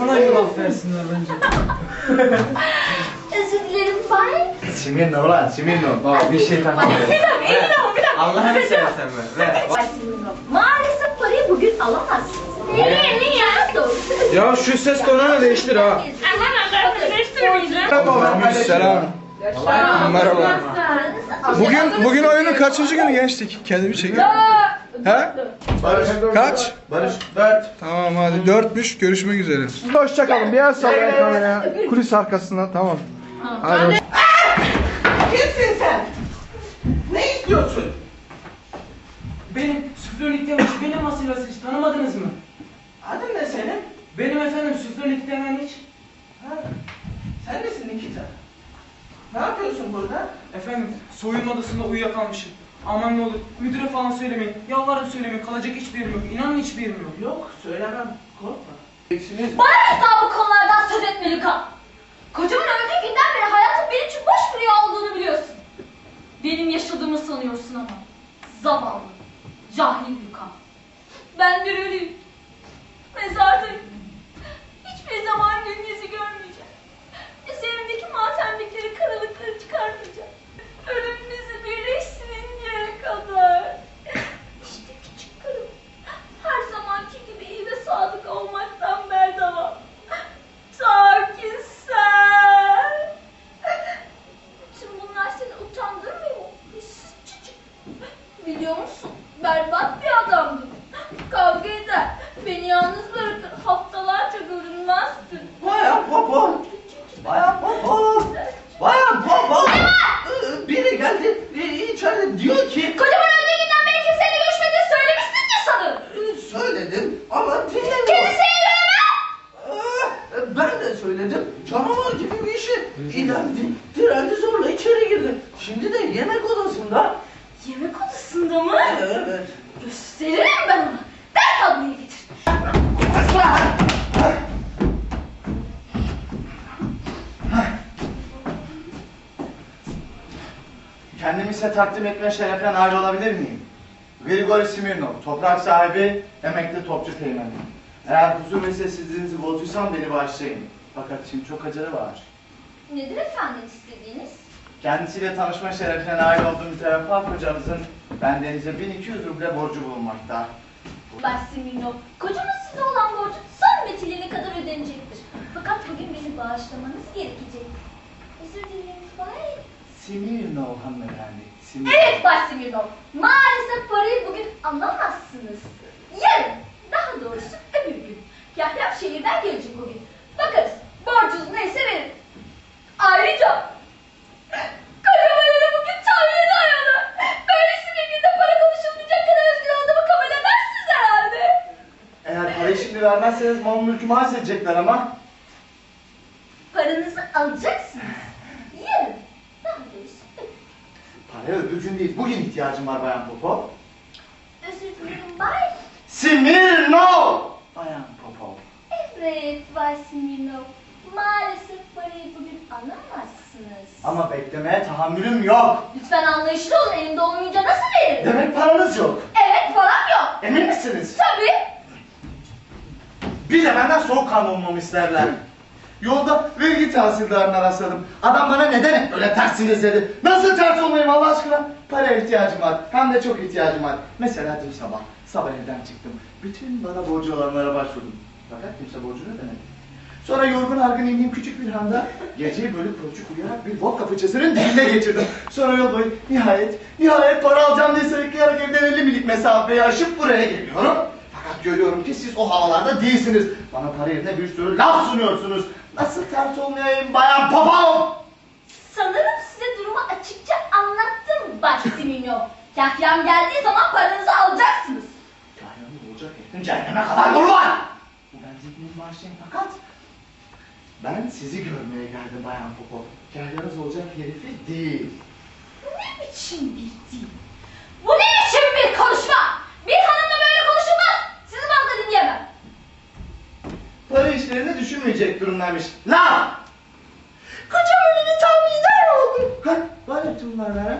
Bana yulaf versinler bence. Özür dilerim Bay. Simirno lan Simirno. Bak bir şey takma. Bir dakika, bir dakika, bir dakika. Allah'ını seversen ver. Ver. Bay Simirno, Maalesef parayı bugün alamazsınız. Niye, niye? Doğrusu. Ya şu ses tonunu değiştir ha. Aman Allah'ım, değiştirmeyeceğim. Selam. Merhaba. Bugün bugün oyunun kaçıncı günü geçtik? Kendimi çekiyorum. He? Barış. Kaç? Barış. Dört. Tamam hadi dörtmüş görüşmek üzere. Hoşçakalın. Bir el sallayın kameraya. Kulis arkasına tamam. Hadi. Kimsin sen? Ne istiyorsun? Benim Süfrönik demiş. Benim Asilas hiç tanımadınız mı? Adın ne senin? Benim efendim Süfrönik denen hiç. Ha, sen misin Nikita? Ne yapıyorsun burada? Efendim soyunma odasında uyuyakalmışım. Aman ne olur müdüre falan söylemeyin. Yalvarırım söylemeyin. Kalacak hiçbir yerim yok. İnanın hiçbir yerim yok. Yok, söylemem. Korkma. Bana asla bu konulardan söz etme Luka. Kocamın öldüğü günden beri hayatım benim için boş bir rüya olduğunu biliyorsun. Benim yaşadığımı sanıyorsun ama. Zavallı, cahil Luka. Ben bir ölüyüm. Mezardayım. Hiçbir zaman gün yüzü görmeyeceğim. Üzerimdeki matemlikleri, karalıkları çıkarmayacağım. Ölümümüzü birleştirinceye kadar. İşte küçük karım. Her zamanki gibi iyi ve sadık olmaktan berdavam. Ta ki sen. Bütün bunlar seni utandırmıyor mu? Hissiz çocuk. Biliyor musun? Berbat bir adamdın. Kavga eder. Beni yalnız bırakır. Haftalarca görünmezsin. Bayan Popo! Bayan Popo! Bayan Popo! Ee, Biri geldi, e, içeride diyor ki... Kocamın öldüğü günden beri kimseyle görüşmediğini söylemişsindir sanırım. "Ee, Söyledim ama dinlemiyor. Kendisini göremem. Ee, Ben de söyledim. Canavar gibi bir işi. İlendi, direndi zorla içeri girdi. Şimdi de yemek odasında. Yemek odasında mı? Evet. Gösteririm ben ona. Ver tablıyı getir. Kendimi size takdim etme şerefine nail olabilir miyim? Grigori Simirnov, toprak sahibi, emekli topçu teğmenim. Eğer huzur ve sessizliğinizi bozduysam beni bağışlayın. Fakat şimdi çok acele var. Nedir efendim istediğiniz? Kendisiyle tanışma şerefine nail olduğum müteveffa kocamızın bendenize 1200 ruble borcu bulunmakta. Bassimino, kocamın size olan borcu son metiline kadar ödenecektir. Fakat bugün beni bağışlamanız gerekecek. Özür dilerim Bay. Simirnov hanımefendi. Simirnov. Evet Bassimino, maalesef parayı bugün alamazsınız. Yarın, daha doğrusu öbür gün. Yahya şehirden gelecek o gün. Bakarız, borcunuz neyse verin. Ayrıca. Eğer parayı şimdi vermezseniz mal mülkümü edecekler ama. Bugün ihtiyacım var Bayan Popov. Özür dilerim Bay. Simirnov! Bayan Popov. Evet Bay Simirnov. Maalesef parayı bugün alamazsınız. Ama beklemeye tahammülüm yok. Lütfen anlayışlı olun elimde olmayınca nasıl veririm? Demek paranız yok. Evet param yok. Emin misiniz? Tabii. Bir de benden soğukkanlı olmamı isterler. Yolda vergi tahsildarına rastladım. Adam bana neden hep böyle tersiniz dedi. Nasıl ters olmayayım Allah aşkına? Paraya ihtiyacım var. Hem de çok ihtiyacım var. Mesela dün sabah. Sabah evden çıktım. Bütün bana borcu olanlara başvurdum. Fakat kimse borcunu ödemedi. Sonra yorgun argın indiğim küçük bir handa geceyi bölüp pörçük uyuyarak bir vodka fıçısının diline geçirdim. Sonra yol boyu nihayet, nihayet para alacağım diye sayıklayarak evden 50 milik mesafeyi aşıp buraya geliyorum. Fakat görüyorum ki siz o havalarda değilsiniz. Bana para yerine bir sürü laf sunuyorsunuz. Nasıl ters olmayayım bayan Popov? Sanırım size durumu açıkça anlattım Bay Simirnov. Kahyam geldiği zaman paranızı alacaksınız. Cehennemi olacak herifin cehenneme kadar yolu var. Bu benzettiniz maaşlayın fakat ben sizi görmeye geldim bayan Popov. Kahyanız olacak herifi değil. Bu ne biçim bir dil? Bu ne biçim bir konuşma? Bir hanımla böyle konuşulmaz. Sizi fazla dinleyemem. Para işlerini düşünmeyecek durumdaymış. La! Kocam ölünü tahminen oldu. Ha, var ya bunlar ha?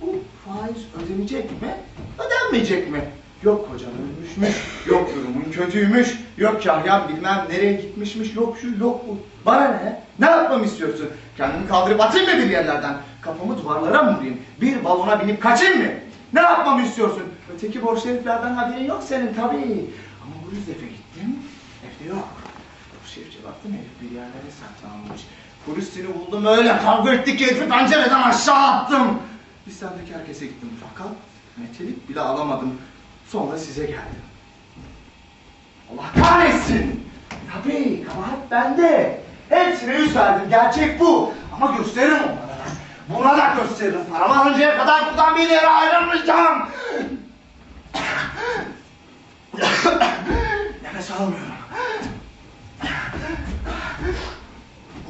Bu faiz ödenecek mi? Ödenmeyecek mi? Yok kocam ölmüşmüş, yok durumun kötüymüş, yok kahyan bilmem nereye gitmişmiş, yok şu yok bu. Bana ne? Ne yapmamı istiyorsun? Kendimi kaldırıp atayım mı bir yerlerden? Kafamı duvarlara mı vurayım? Bir balona binip kaçayım mı? Ne yapmamı istiyorsun? Öteki borçlu heriflerden haberin yok senin tabii. Ama bu yüzdefe gittim, evde yok. Herifçe baktım herif bir yerlere saklanmış. Polis seni buldum öyle kavga ettik herifi pencereden aşağı attım. Listemdeki herkese gittim fakat metelik bile alamadım. Sonra size geldim. Allah kahretsin! Tabii kabahat bende. Hepsine yüz verdim gerçek bu. Ama gösteririm onlara da. Buna da gösteririm. Paramı alıncaya kadar buradan bir yere ayrılmayacağım. Nefes alamıyorum.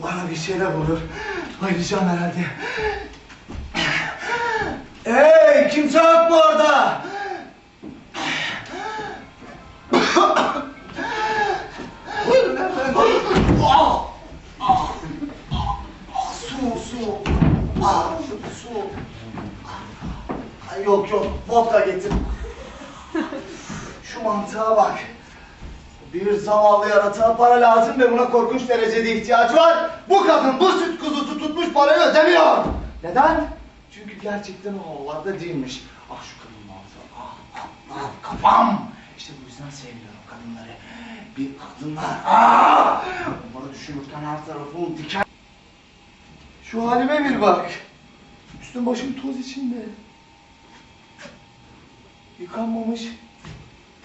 Bana bir şeyler olur. Ayıracağım herhalde. Hey kimse yok mu orada? Ah! Ah! Ah! Ah! Su, su. Ah, su. Ay, yok yok, vodka getir. Şu mantığa bak. Bir zavallı yaratığa para lazım ve buna korkunç derecede ihtiyacı var. Bu kadın bu süt kuzusu tutmuş parayı ödemiyor. Neden? Çünkü gerçekten o oğullarda değilmiş. Ah şu kadının mantığı. Ah, ah, ah, kafam. İşte bu yüzden sevmiyorum kadınları. Bir kadınlar. Ah! Onları düşünürken her tarafım diken. Şu halime bir bak. Üstüm başım toz içinde. Yıkanmamış,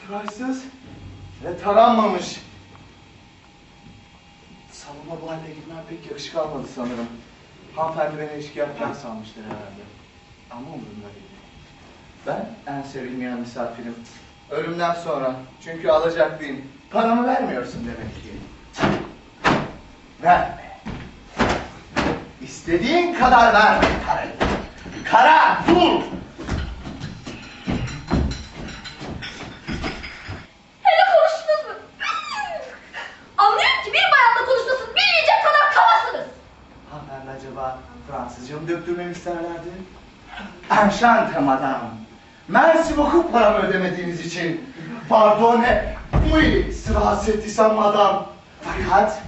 tıraşsız ve taranmamış. Salona bu halde gitmem pek yakışık almadı sanırım. Hanımefendi beni eşkıyakken sanmıştır herhalde. Ama umurumda değil. Ben en sevilmeyen misafirim. Ölümden sonra. Çünkü alacaklıyım. Paramı vermiyorsun demek ki. Verme. İstediğin kadar verme parayı. Kara, dur! Enchante madame. Merci beaucoup paramı ödemediğiniz için. Pardon, oui, rahatsız ettiysem madame. Fakat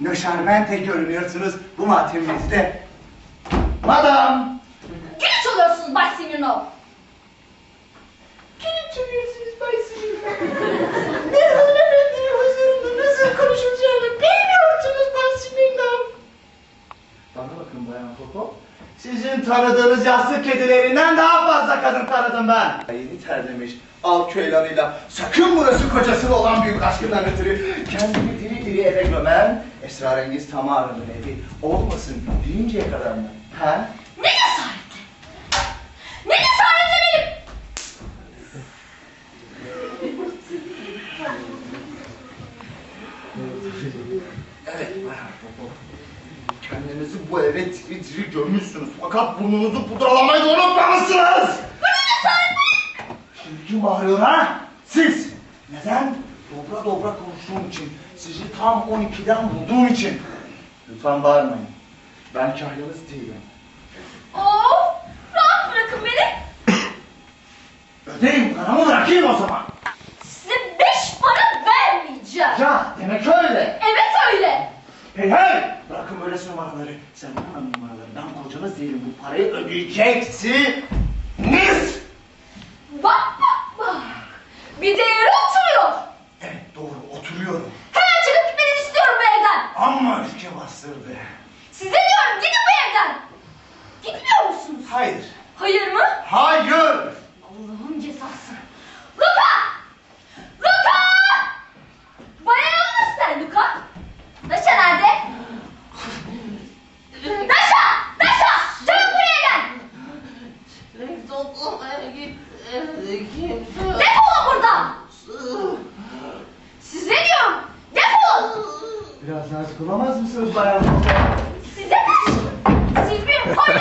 ne şarmente görünüyorsunuz bu matemimizde. Madame. Gülü çalıyorsunuz Bay Simirnov. Kim çalıyorsunuz Bay Simirnov? ne hanımefendi huzurunda nasıl konuşulacağını bilmiyorsunuz Bay Simirnov. Bana bakın Bayan Popo. Sizin tanıdığınız yastık kedilerinden daha fazla kadın tanıdım ben. Yeni terlemiş av köylanıyla sakın burası kocasıyla olan büyük aşkından ötürü kendini diri diri eve gömen esrarengiz Tamara'nın evi olmasın deyinceye kadar mı? Ha? Bu eve diri diri gömmüşsünüz fakat burnunuzu pudralamayı da unutmamışsınız. Şimdi kim bağırıyor ha? Siz. Neden? Dobra dobra konuştuğum için. Sizi tam 12'den bulduğum için. Lütfen bağırmayın. Ben kahyınız değilim. Oo, rahat bırakın beni. Ödeyim paramı bırakayım o zaman. Size beş para vermeyeceğim. Ya demek öyle. Evet öyle. Hey hey! Bırakın böyle numaraları. Sen bana numaraları. Ben kocanız değilim. Bu parayı ödeyeceksiniz.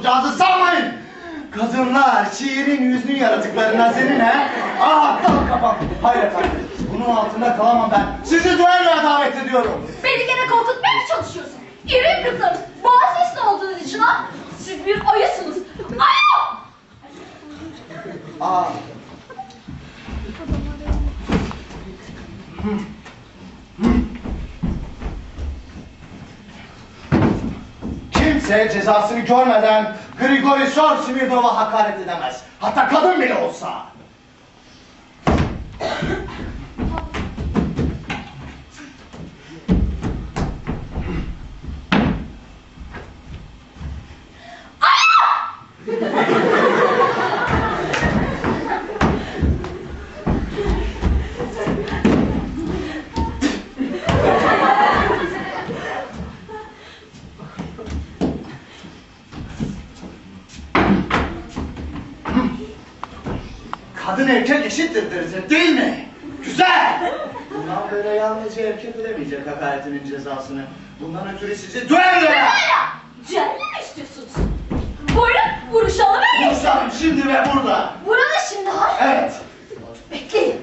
kurtulacağınızı sanmayın. Kadınlar şiirin yüzünü yaratıklarından senin he? Ah aptal kafam. Hayır efendim. Bunun altında kalamam ben. Sizi düelloya davet ediyorum. Beni gene korkutmaya mı çalışıyorsun? İri yumruklarız. Boğaz sesli olduğunuz için ha? Siz bir ayısınız. Ayı! Aa. Kimse cezasını görmeden Grigori Sorsimirnov'a hakaret edemez. Hatta kadın bile olsa. Erkek eşittir deriz değil mi? Güzel! Bundan böyle yalnızca erkek ödemeyecek hakaretinin cezasını. Bundan ötürü sizi düelloya! Hala! Celli mi istiyorsunuz? Buyurun vuruşalım öyle. Buluşalım şimdi ve burada. Burada şimdi ha? Evet. Bekleyin.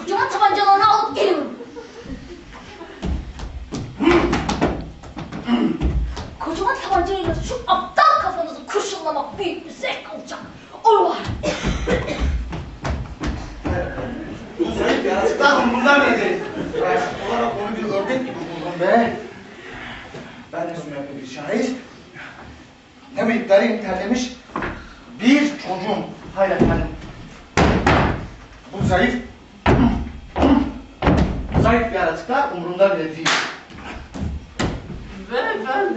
Kocaman tabancalarını alıp geliyorum. Kocaman tabancayla şu aptal kafanızı kurşunlamak büyük bir zevk olacak. O var. Bu zayıf yaratıklar bundan nedir? Olarak onu bir ördek gibi buldum be. Ben de sürekli bir şahit. Kemikleri terlemiş bir çocuğum. Hayır efendim. Bu zayıf. Zayıf yaratıklar umurumda bile değil.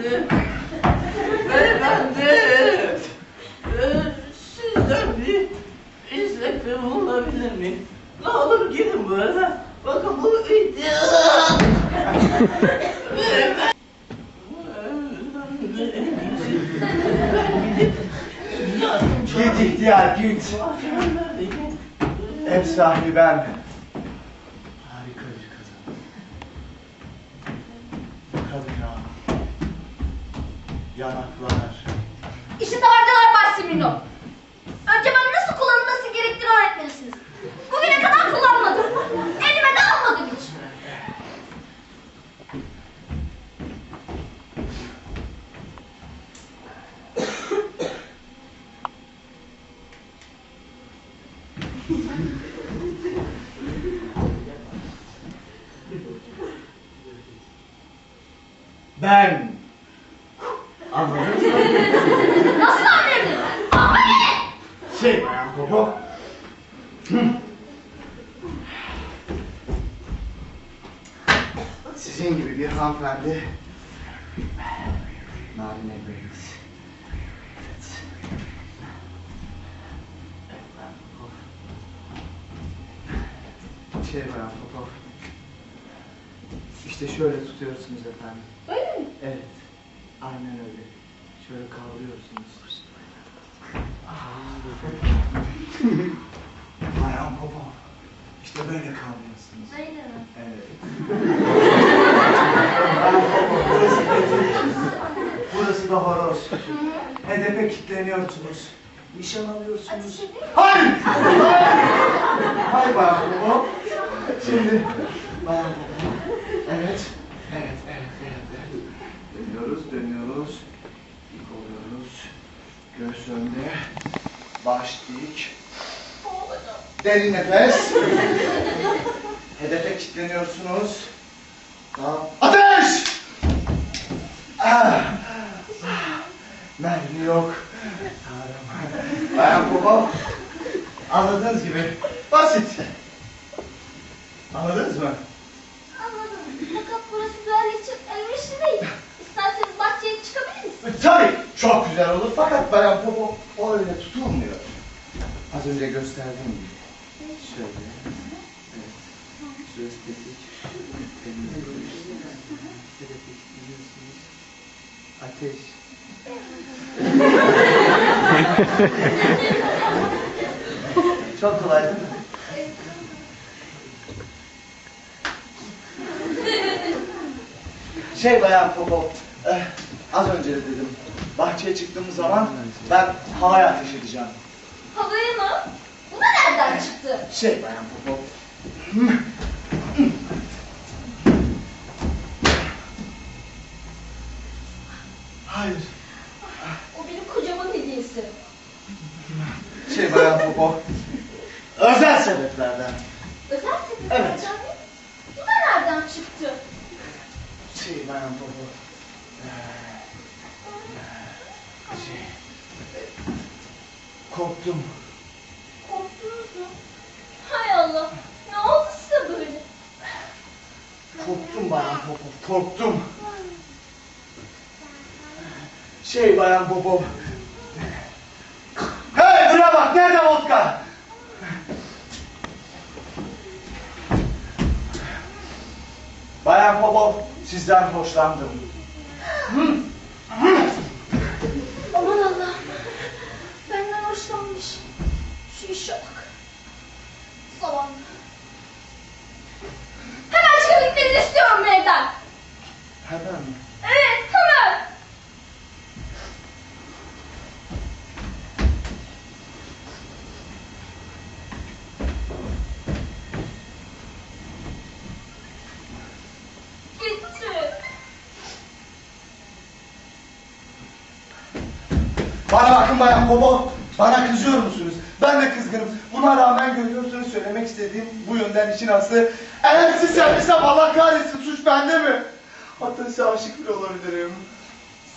Beyefendi. Beyefendi. Ee, sizden bir istekte bulunabilir miyim? Ne olur gidin burada. Bakın bu iddia. Beyefendi. Ben gidip yardımcı Git ihtiyar git. Ev sahibi ben. Harika bir kadın. Kadın ya. Yanaklar. İşte tabancalar Bay Simirno. Önce bana nasıl kullanılması gerektiğini öğretmelisiniz. Bugüne kadar kullanmadım. Elime de almadım hiç. Ben. Anladın mı? Nasıl anlayabilirim? Ama ne? Şey bayan Popo. Hı. Sizin gibi bir hanımefendi. Narine Bey'iz. Evet. Şey bayan Popo. İşte şöyle tutuyorsunuz efendim. Öyle mi? Evet. Aynen öyle. Şöyle kavrıyorsunuz. Bayan Popo. İşte böyle kavrıyorsunuz. Öyle mi? Evet. Bayan Popo, burası Betty. Burası da horoz. Hedefe kilitleniyorsunuz. Nişan alıyorsunuz. Hayır! Hayır! Hayır Bayan Popo. Şimdi Bayan Popo. Evet. Evet, evet, evet, evet. Dönüyoruz, dönüyoruz. İlk oluyoruz. Göğüs önde. Baş dik. Derin nefes. Hedefe kilitleniyorsunuz. Tamam. Ateş! Ah! Ah! Mermi yok. Tanrım. Bayan Popo. Anladığınız gibi basit. Anladınız mı? Anladım. Fakat burası düello için elverişli değil. İsterseniz bahçeye çıkabiliriz. Tabii çok güzel olur fakat Bayan Popo öyle tutulmuyor. Az önce gösterdiğim gibi. Şöyle. Evet. Şu estetik. Elini koyuyorsunuz. Hedefe kilitliyorsunuz. Ateş. Çok kolay değil mi? Şey bayan Popo, eh, az önce de dedim. Bahçeye çıktığımız zaman ben havaya ateş edeceğim. Havaya mı? Bu da nereden çıktı? Şey bayan Popo, Bayan Popov. Hey buraya bak nerede vodka? Bayan Popov sizden hoşlandım. Aman Allah'ım. Benden hoşlanmış. Şu işe bak. Zavallı. Hemen çıkıp gitmenizi istiyorum bu evden. Hemen mi? Evet hemen. Gitti. Bana bakın Bayan Popov. Bana kızıyor musunuz? Ben de kızgınım. Buna rağmen görüyorsunuz söylemek istediğim bu yönden için aslı. Eğer sizi sevdiysem Allah kahretsin suç bende mi? Hatta size aşık bile olabilirim.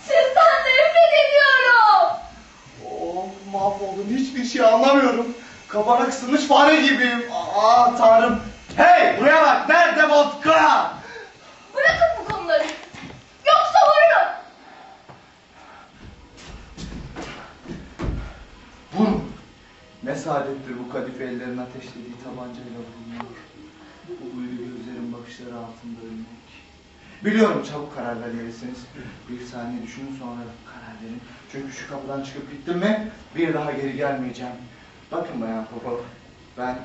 Sizden nefret ediyorum. Oh mahvoldum hiçbir şey anlamıyorum. Kafana kısılmış fare gibiyim. Aa tanrım. Hey buraya bak nerede vodka? Bırakın bu konuları. Yoksa vururum. Vurun. Ne saadettir bu kadife ellerin ateşlediği tabancayla vurulmak. Bu uyulu gözlerin bakışları altında ölmek. Biliyorum çabuk karar vermelisiniz. Bir saniye düşünün sonra karar verin. Çünkü şu kapıdan çıkıp gittim mi bir daha geri gelmeyeceğim. Bakın Bayan Popov, ben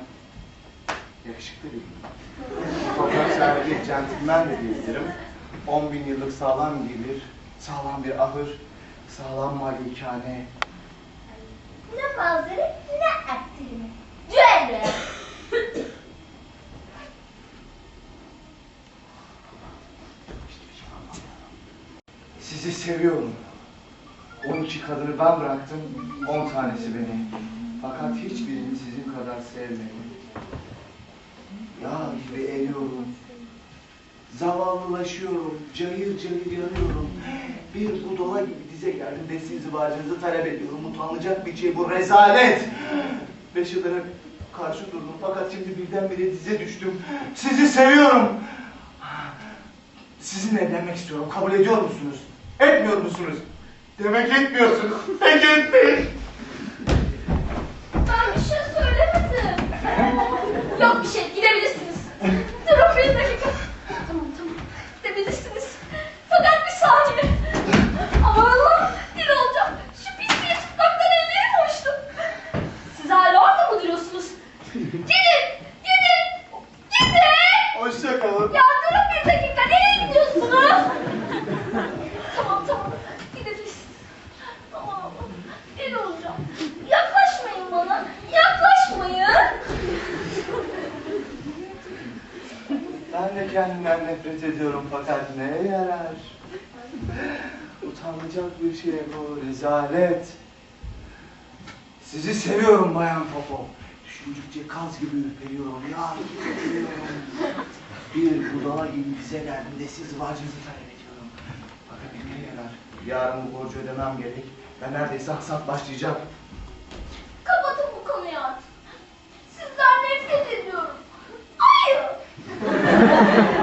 yakışıklı değilim. Profesyonel bir centilmen de değilim. 10 bin yıllık sağlam gelir, sağlam bir ahır, sağlam malikane, Ne manzara ne aktarımı. Düello. Sizi seviyorum. 12 kadını ben bıraktım, 10 tanesi beni. Fakat hiçbirini sizin kadar sevmedim. Yağ gibi eriyorum. Zavallılaşıyorum, cayır cayır yanıyorum. Bir budala gibi dize geldim de sizi varlığınızı talep ediyorum. Utanılacak bir şey bu, rezalet. Beş hep karşı durdum fakat şimdi birdenbire dize düştüm. Sizi seviyorum. Sizinle evlenmek istiyorum. Kabul ediyor musunuz? Etmiyor musunuz? Demek etmiyorsunuz. Peki etmeyin. Ben bir şey söylemedim. Yok bir şey gidebilirsiniz. Durun bir dakika. Tamam tamam gidebilirsiniz. Fakat bir saniye. Aman Allah'ım deli olacağım. Şu pis bir tutaktan ellerim hoştu. Siz hala orada mı duruyorsunuz? Gidin gidin gidin. Hoşça kalın. Ya durun bir dakika nereye gidiyorsunuz? tamam tamam gidebilirsiniz. Tamam deli olacağım. Yaklaşmayın bana. Yaklaşmayın. Ben de kendimden nefret ediyorum fakat neye yarar? Utanılacak bir şey bu, rezalet. Sizi seviyorum Bayan Popo. Düşündükçe kaz gibi ürperiyorum, ya. Bir budala gibi bize geldiğinde siz vacınızı talep ediyorum. Fakat neye yarar? Yarın bu borcu ödemem gerek. Ben neredeyse hasat başlayacak. Kapatın bu konuyu artık. Sizden nefret ediyorum. Hayır.